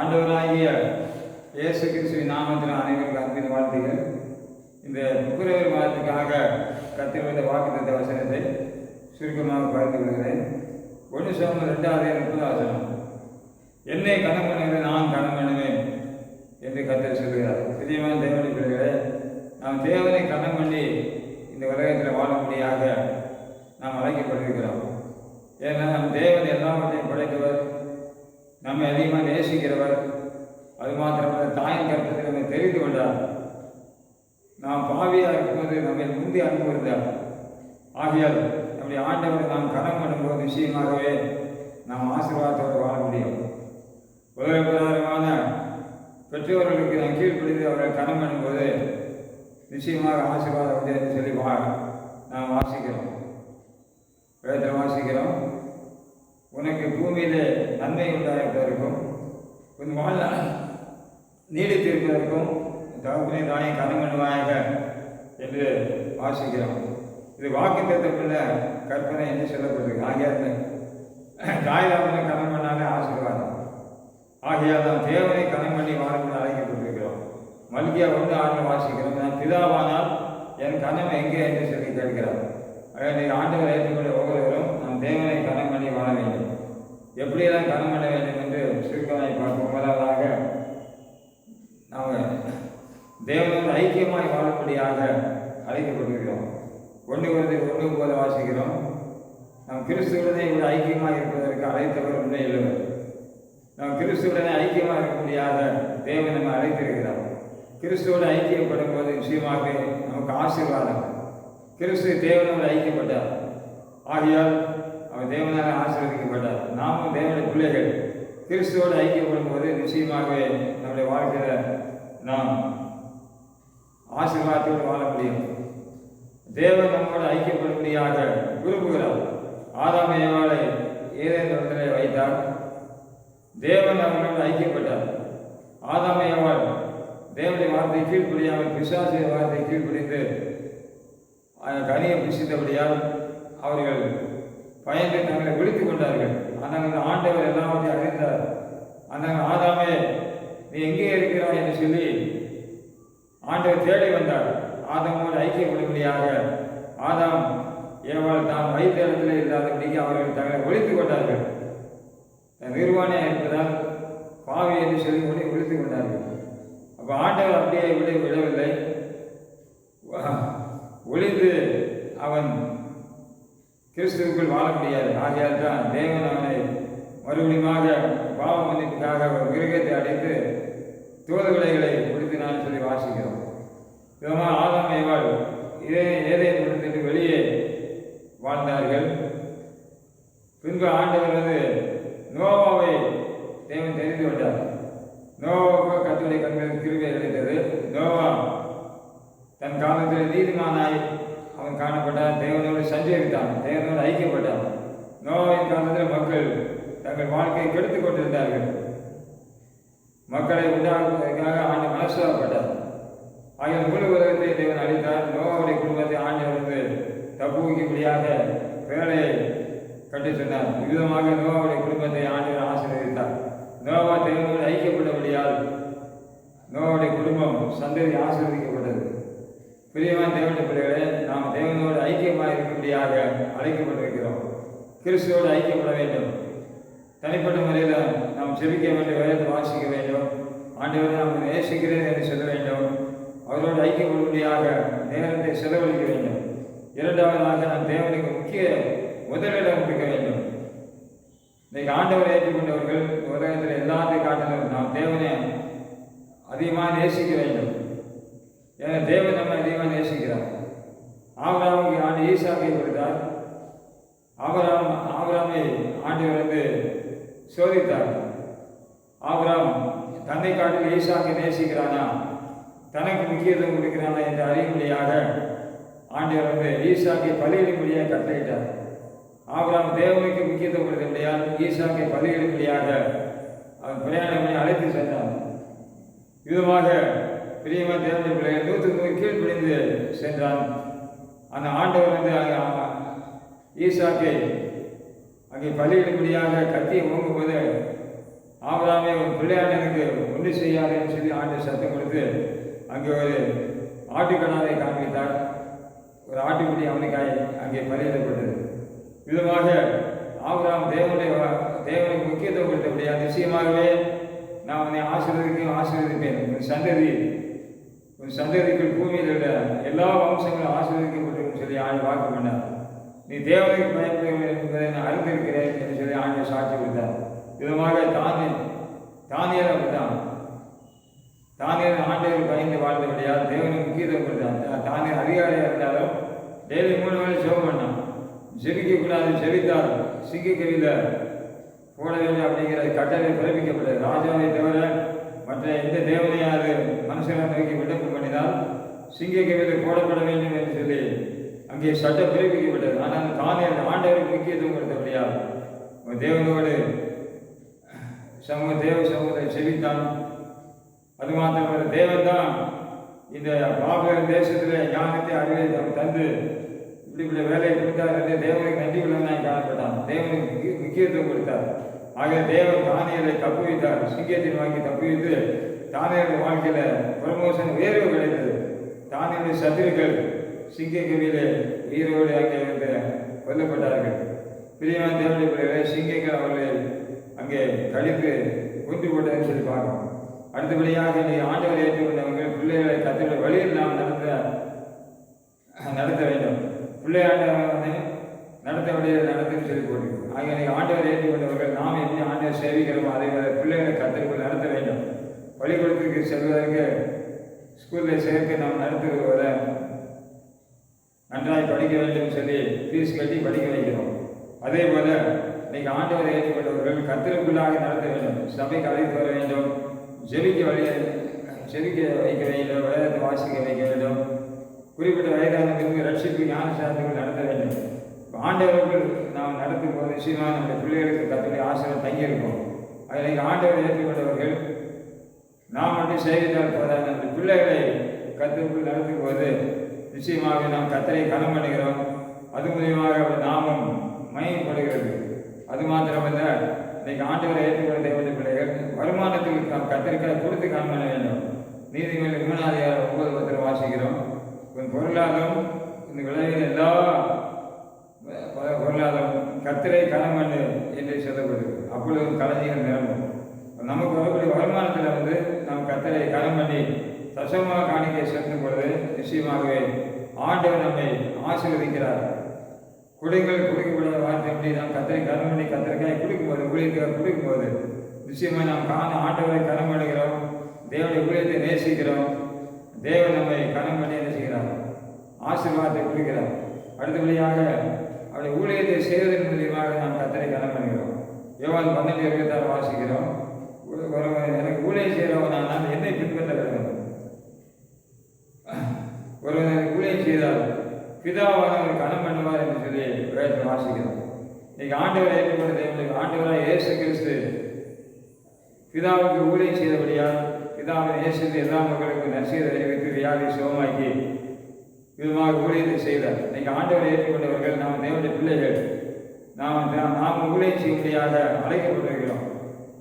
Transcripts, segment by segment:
ஆண்டவராகிய இயேசு கிறிஸ்துவின் நாமத்தில் அனைவருக்கு அன்பின் வாழ்த்துகள். இந்த பிப்ரவரி மாதத்துக்காக கத்திருந்த வாக்குத்த வசனத்தை சுருக்கமாக பகிர்ந்து கொள்கிறேன். ஒன்று சமம் ரெண்டாவது முப்பது வசனம். என்னை கணம் பண்ணுகிறேன் நான் கணம் பண்ணுவேன் என்று கத்தர் சொல்கிறார் பிரியமான தேவனை பிள்ளைகளே நாம் தேவனை கணம் பண்ணி இந்த உலகத்தில் வாழும்படியாக நாம் அழைக்கப்பட்டிருக்கிறோம். ஏன்னா நம் தேவன் எல்லாவற்றையும் படைத்தவர் நம்மை அதிகமாக நேசிக்கிறவர் அது மாத்திரமல்ல தாயின் கருத்தில் நம்மை தெரிந்து கொண்டார். நாம் பாவியாக இருக்கும்போது நம்மை முந்தி அன்பு இருந்தார் ஆகையால் நம்முடைய ஆண்டவரை நாம் கடன் பண்ணும்போது நிச்சயமாகவே நாம் ஆசீர்வாதத்தோடு வாழ முடியும். உலக பெற்றோர்களுக்கு நாம் கீழ்ப்பிடித்து அவரை கடன் பண்ணும்போது நிச்சயமாக ஆசீர்வாதம் உண்டு என்று சொல்லி வா நாம் வாசிக்கிறோம். உன் வாழ் நீடித்திருப்பதற்கும் தகப்பனை தானே கனம் பண்ணுவாயாக என்று வாசிக்கிறோம். இது வாக்கு தத்துவமுள்ள கற்பனை என்று சொல்லப்படுது ஆகிய தாய்தாமனை கனம் பண்ணாலே ஆசீர்வாதம். ஆகையால் தான் தேவனை கணம் பண்ணி வாழும் அழைக்கப்பட்டிருக்கிறோம். மல்கியா ஒன்று ஆண்டு வாசிக்கிறோம். நான் பிதாவானால் என் கனம் எங்கே என்று சொல்லி கேட்கிறார். ஆக நீ ஆண்டவர் ஏற்றுக்கொள்ள ஒவ்வொருவரும் நாம் தேவனை கனம் பண்ணி வாழ வேண்டும். எப்படியெல்லாம் கடன் பண்ண வேண்டும் என்று சுருக்கமாய் பார்ப்போம். முதலாவதாக நாம் தேவனோடு ஐக்கியமாய் வாழும்படியாக அழைக்கப்பட்டிருக்கிறோம் ஒன்று குறைந்து ஒன்று போல வாசிக்கிறோம். நாம் கிறிஸ்துவுடனே இவ்வளோ ஐக்கியமாக இருப்பதற்கு அழைத்தவர் உண்மை இல்லவர் நாம் கிறிஸ்துவுடனே ஐக்கியமாக இருக்கும்படியாக தேவன் நம்ம அழைத்திருக்கிறார். கிறிஸ்துவோடு ஐக்கியப்படும் போது நிச்சயமாக நமக்கு ஆசீர்வாதம். கிறிஸ்து தேவனோடு ஐக்கியப்பட்டார். ஆகியால் அவர் தேவனால் ஆசீர்வதிக்கப்பட்டார். நாமும் தேவனுடைய பிள்ளைகள் கிறிஸ்துவோடு ஐக்கியப்படும் போது நிச்சயமாகவே நம்முடைய வாழ்க்கையில் நாம் ஆசீர்வாதத்தோடு வாழ முடியும் தேவன் நம்மோடு ஐக்கியப்படும்படியாக விரும்புகிறார். ஆதாம் ஏவாளை ஏதேந்திரத்திலே வைத்தார்? தேவன் அவர்களோடு ஐக்கியப்பட்டார். ஆதாம் ஏவாள் தேவனுடைய வார்த்தை கீழ்ப்படியாமல் பிசாசிய வார்த்தை கீழ்ப்படிந்து கனியை புசித்தபடியால் அவர்கள் பயந்து தங்களை விழித்துக் கொண்டார்கள். ஆனால் ஆண்டவர் எல்லாவற்றையும் அறிந்தார். அந்த ஆதாமே நீ எங்கே இருக்கிறாய்? என்று சொல்லி ஆண்டவர் தேடி வந்தார். ஆதாமோடு ஐக்கியப்படும்படியாக ஆதாம் ஏவாள் தான் வைத்த இடத்துல இல்லாதபடிக்கு அவர்கள் தங்களை ஒழித்துக் கொண்டார்கள். நிர்வாணம் இருப்பதால் பாவி என்று சொல்லி கொண்டு விழித்துக் கொண்டார்கள். அப்போ ஆண்டவர் அப்படியே விட விடவில்லை ஒளிந்து அவன் கிறிஸ்துவுக்குள் வாழ முடியாது. ஆகையால் தான் தேவன் அவனை மறுபடியுமாக பாவ மன்னிப்புக்காக ஒரு மிருகத்தை அடைத்து தோல் விலைகளை சொல்லி வாசிக்கிறோம். விதமாக ஆதாம் ஐவாள் இதே ஏதை கொடுத்துட்டு வெளியே வாழ்ந்தார்கள். பின்பு ஆண்டவர் வந்து நோவாவை தேவன் தெரிந்து கொண்டார். நோவாவுக்கு கத்துடைய கண்கள் திருவை கிடைத்தது நோவா தன் காலத்தில் நீதிமானாய் காணப்பட்டார் தேவனோடு சஞ்சரித்தான் தேவனோடு ஐக்கியப்பட்டார் நோவின் காலத்தில் மக்கள் தங்கள் வாழ்க்கையை கெடுத்துக் கொண்டிருந்தார்கள். மக்களை உண்டாக்குவதற்காக ஆண்டு மனசுவப்பட்டார் ஆகிய முழு உலகத்தை தேவன் அளித்தார் நோவாவுடைய குடும்பத்தை ஆண்டவர் வந்து தப்பு வேலையை கட்டி சொன்னார். விதமாக நோவாவுடைய குடும்பத்தை ஆண்டவர் ஆசீர்வதித்தார். நோவா தேவனோடு ஐக்கியப்பட்டபடியால் நோவாவுடைய குடும்பம் சந்ததி ஆசீர்வதிக்கப்பட்டது. பிரியமான தேவனுடைய பிள்ளைகளே நாம் தேவனோடு ஐக்கியமாக இருக்கும்படியாக அழைக்கப்பட்டிருக்கிறோம். கிறிஸ்துவோடு ஐக்கியப்பட வேண்டும். தனிப்பட்ட முறையில் நாம் செபிக்க வேண்டிய வேதத்தை வாசிக்க வேண்டும். ஆண்டவரை நாம் நேசிக்கிறேன் என்று சொல்ல வேண்டும். அவரோடு ஐக்கியப்படும்படியாக நேரத்தை செலவழிக்க வேண்டும். இரண்டாவதாக நாம் தேவனுக்கு முக்கிய முதலிடம் கொடுக்க வேண்டும். இன்றைக்கு ஆண்டவரை ஏற்றுக்கொண்டவர்கள் உலகத்தில் எல்லாத்தையும் காட்டிலும் நாம் தேவனை அதிகமாக நேசிக்க வேண்டும். ஏன்னா தேவன் நம்ம அதிகமாக நேசிக்கிறார். ஆபராமுக்கு ஆண்டு ஈசாக்கை கொடுத்தார். ஆபராம் ஆபராமை ஆண்டவர் வந்து சோதித்தார். ஆபராம் தன்னை காட்டில் ஈசாக்கை நேசிக்கிறானா? தனக்கு முக்கியத்துவம் கொடுக்கிறானா என்று அறியும்படியாக ஆண்டவர் வந்து ஈசாக்கை பலியிடும்படியாக கட்டளையிட்டார். ஆபராம் தேவனுக்கு முக்கியத்துவம் கொடுக்கும்படியால் ஈசாக்கை பலியிடும்படியாக அவர் பிரயாணம் பண்ணி அழைத்து சென்றான். விதமாக பிரியமா தேவனுடைய பிள்ளைகள் நூற்றுக்கு நூறு கீழ்ப்படிந்து சென்றான். அந்த ஆண்டவர் வந்து அங்கே ஈசாக்கை அங்கே பலியிடும்படியாக கத்தியை ஓங்கும்போது ஆபராமே ஒரு பிள்ளையாண்டனுக்கு ஒன்று செய்யாதுன்னு சொல்லி ஆண்டு சத்தம் கொடுத்து அங்கே ஒரு ஆட்டுக்கடாவை காண்பித்தார். ஒரு ஆட்டுக்குட்டி அவனுக்காய் அங்கே பலியிடப்பட்டது. விதமாக ஆபிரகாம் தேவனுடைய தேவனுக்கு முக்கியத்துவம் கொடுத்தபடியா நிச்சயமாகவே நான் உன்னை ஆசீர்வதிக்கும் ஆசீர்வதிப்பேன். உன் சந்ததி உன் சந்ததிக்குள் பூமியில் உள்ள எல்லா வம்சங்களும் ஆசீர்வதிக்கப்பட்டிருக்கும் சொல்லி ஆண்டு வாக்கு பண்ணார். நீ தேவனுக்கு பயன்படுவது என்பதை நான் அறிந்திருக்கிறேன் என்று சொல்லி ஆண்டு சாட்சி கொடுத்தார். விதமாக தானே தானியல் அப்படித்தான். தானியல் ஆண்டவர் பயந்து வாழ்ந்தபடியால் தேவனுக்கு முக்கியத்துவம் கொடுத்தான் தானியல் அதிகாரியாக இருந்தாலும் டெய்லி மூணு வேலை ஜெபம் பண்ணான். ஜெபிக்கக்கூடாது ஜெபித்தால் சிக்கிக்கவில்லை போட வேண்டும் அப்படிங்கிற கட்டளை பிறப்பிக்கப்பட்டது. ராஜாவை தவிர மற்ற எந்த தேவனையாவது மனுஷனை நோக்கி விண்ணப்பம் பண்ணினால் சிங்கிக்கவியில் போடப்பட வேண்டும் என்று சொல்லி அங்கே சட்டம் பிறப்பிக்கப்பட்டது. ஆனால் அந்த ஆண்டவருக்கு முக்கியத்துவம் கொடுத்தபடியால் அவன் தேவனோடு சமூக தேவ சமூகத்தை செவித்தான். அது மாத்திரமல்ல தேவன் தான் இந்த பாபர் தேசத்தில் ஞானத்தை அறிவை தந்து இப்படி இப்படி வேலையை கொடுத்தார் என்று தேவனுக்கு நன்றி உள்ளவனாய் காணப்பட்டான் தேவனுக்கு முக்கியத்துவம் கொடுத்தார். ஆக தேவன் தானியலை தப்பு வைத்தார் சிங்கத்தின் வாங்கி தப்பு வைத்து தானியலுடைய வாழ்க்கையில ப்ரமோஷன் உயர்வு கிடைத்தது. தானியலுடைய சத்துருக்கள் சிங்க கவியிலே உயிரோடு அங்கே வந்து கொல்லப்பட்டார்கள். பிரியமான தேவனுடைய பிள்ளைகளை சிங்கங்கள் அவர்களை அங்கே கழித்து கொண்டு போட்டதுன்னு சொல்லி பார்க்கணும் அடுத்தபடியாக நீ ஆண்டவரை ஏற்றுக்கொண்டவங்க பிள்ளைகளை கத்தோட வழியில் நாம் நடத்த நடத்த வேண்டும். பிள்ளையாண்டவனை நடத்த வழியில் நடத்துன்னு சொல்லி போட்டு ஆகிய நீ ஆண்டவரை ஏற்றுக்கொண்டவர்கள் நாம் எப்படி சேவிக்கிறோமோ அதே போல பிள்ளைகளை கத்தருக்குள் நடத்த வேண்டும். பள்ளிக்கூடத்துக்கு செல்வதற்கு ஸ்கூலில் சேர்க்க நாம் நடத்துவதை நன்றாய் படிக்க வேண்டும் சொல்லி ஃபீஸ் கட்டி படிக்க வைக்கிறோம். அதே போல இன்னைக்கு ஆண்டவரை ஏற்றுக்கொண்டவர்கள் கத்திரக்குள்ளாக நடத்த வேண்டும். சபைக்கு அழைத்து வர வேண்டும். ஜெபிக்க வழி ஜெபிக்க வைக்க வேண்டும். வேதத்தை வாசிக்க வைக்க வேண்டும். குறிப்பிட்ட வயதானவர்களுக்கு ரட்சிப்பு ஞான சாதனைகள் நடத்த வேண்டும். ஆண்டவர்கள் நாம் நடத்தும் போது நிச்சயமாக நம்முடைய பிள்ளைகளுக்கு கத்துடைய ஆசிரியர் தங்கியிருக்கும் அதில் ஆண்டவரை ஏற்றுக்கொண்டவர்கள் நாம் மட்டும் செய்தால் போதாது. அந்த பிள்ளைகளை கத்திற்குள் நடத்தும் போது நிச்சயமாக நாம் கத்தரை கனம் பண்ணுகிறோம். அது மூலியமாக அவர் நாமம் மயப்படுகிறது அது மாத்திரமல்ல இன்னைக்கு ஆண்டவரை ஏற்றுக்கொண்ட தேவனுடைய பிள்ளைகள் வருமானத்தில் நாம் கத்திரிக்காய் கொடுத்து கனம் பண்ண வேண்டும். நீதிமன்ற விமனாதிகாரம் ஒன்பது பத்திரம் வாசிக்கிறோம். உன் பொருளாதாரம் இந்த விளைவில் எல்லா பொருளாதாரம். கத்திரை கனம் என்று சொல்லப்படுது. அப்பொழுது கலைஞர்கள் நிரம்பும். நமக்கு வரக்கூடிய வருமானத்தில் வந்து நாம் கத்தரை கடன் பண்ணி தசமாக காணிக்கை செலுத்தும் பொழுது நிச்சயமாகவே ஆண்டவர் நம்மை ஆசீர்வதிக்கிறார். குடிகள் குடிக்கக்கூடிய வார்த்தை எப்படி நாம் கத்தரை கடன் பண்ணி கத்திரிக்காய் குடிக்கும்போது ஊழியத்துக்காக குடிக்கும்போது நிச்சயமாக நாம் காண ஆண்டவரை கனம் பண்ணுகிறோம் தேவனுடைய ஊழியத்தை நேசிக்கிறோம். தேவன் நம்மை கனம் பண்ணி என்ன செய்கிறார் ஆசீர்வாதத்தை கொடுக்கிறார். அடுத்தபடியாக அவருடைய ஊழியத்தை செய்வதன் மூலியமாக நாம் கத்தனை கனம் பண்ணுகிறோம். யோவான் பன்னெண்டு இருபத்தாறு வாசிக்கிறோம். எனக்கு ஊழியம் செய்கிறவன் நான் என்னை பின்பற்ற வேண்டும்? ஒருவன் எனக்கு ஊழியம் செய்தால் பிதாவானவர் கனம் பண்ணுவார் என்று சொல்லி வேதத்தை வாசிக்கிறோம். இன்னைக்கு ஆண்டவரை ஏற்றுக்கொண்ட தேவனுக்கு ஆண்டவராக இயேசு கிறிஸ்து பிதாவுக்கு ஊழியம் செய்தபடியால் பிதாவின் இயேசு எல்லா மக்களுக்கும் நற்செய்தி அறிவித்து வியாதி சுகமாக்கி விதமாக ஊழியத்தை செய்தார் இன்னைக்கு ஆண்டவரை ஏற்றுக்கொண்டவர்கள் நாம் தேவனுடைய பிள்ளைகள். நாம் நாம் ஊழியம் செய்யும்படியாக அழைக்கப்பட்டிருக்கிறோம்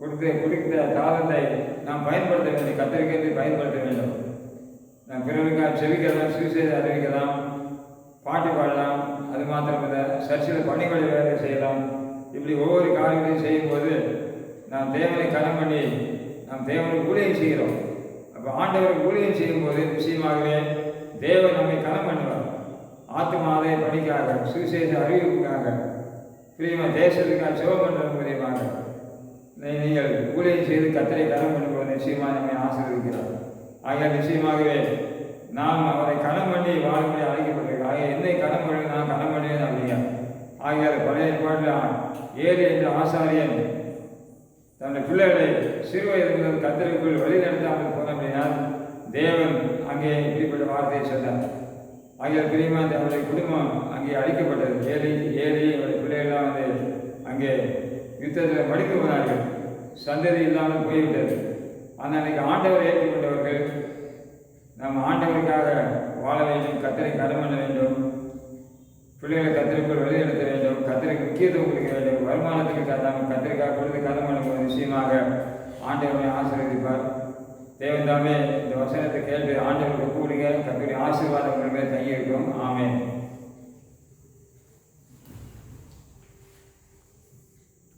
கொடுத்த கொடுத்த தாளத்தை நாம் பயன்படுத்த வேண்டும். கத்திரிக்கை பயன்படுத்த வேண்டும். நாம் பிறருக்காக செவிக்கலாம் சுவிசேஷம் அறிவிக்கலாம் பாட்டு பாடலாம். அது மாத்திரமில்லை சர்ச்சில் பணிகளை வேலை செய்யலாம். இப்படி ஒவ்வொரு காரியங்களையும் செய்யும்போது நாம் தேவனை கனம் பண்ணி நாம் தேவனுக்கு ஊழியம் செய்கிறோம். அப்போ ஆண்டவர் ஊழியம் செய்யும்போது நிச்சயமாகவே தேவன் நம்மை கனம் பண்ணுவார் ஆத்மாதை பணிக்காக சுவிசேஷ அறிவிப்புக்காக. பிரியமா தேசத்துக்காக சிவம் பண்ணுறது மூலியமாக. நீங்கள் ஊழியம் செய்து கத்தரை கனம் பண்ணும்போது நிச்சயமாக நம்மை ஆசீர்வதிக்கிறார். ஆகிய நிச்சயமாகவே நாம் அவரை கனம் பண்ணி வாழும்படி அழைக்கப்பட்டிருக்கிறோம். ஆகிய என்னை கனம் பண்ணி நான் கனம் பண்ணுவேன் அப்படிங்க ஆகிய பழைய பாட்டில் ஏழு என்ற ஆசாரியன் தன்னுடைய பிள்ளைகளை சிறுவயது கத்தருக்குள் வழி நடத்தாமல் போன அப்படின்னா தேவன் அங்கே இப்படிப்பட்ட வார்த்தையை சொன்னார். ஆகிய பிரியமா அவருடைய குடும்பம் அங்கே அழிக்கப்பட்டது. ஏழை ஏழை அவருடைய பிள்ளைகள்லாம் வந்து அங்கே யுத்தத்தில் மடித்து போனார்கள். சந்ததி இல்லாமல் போய்விட்டது. ஆனால் அன்னைக்கு ஆண்டவர் ஏற்றுக்கொண்டவர்கள் நாம் ஆண்டவருக்காக வாழ வேண்டும் கத்தரை கடன் பண்ண வேண்டும் பிள்ளைகளை கத்திரிக்குள் வழிநடத்த வேண்டும் கத்திரிக்கு முக்கியத்துவம் கொடுக்க வேண்டும் வருமானத்துக்கு கத்தாமல் கத்திரிக்காய் கொடுத்து கதம் பண்ணும் விஷயமாக ஆண்டவரை ஆசீர்வதிப்பார். தேவன் தாமே இந்த வசனத்தை கேள்வி ஆண்டுகளுக்கு கூடுங்க தங்களுடைய ஆசீர்வாதம் உங்கள் மேல் தங்கியிருக்கும். ஆமென்.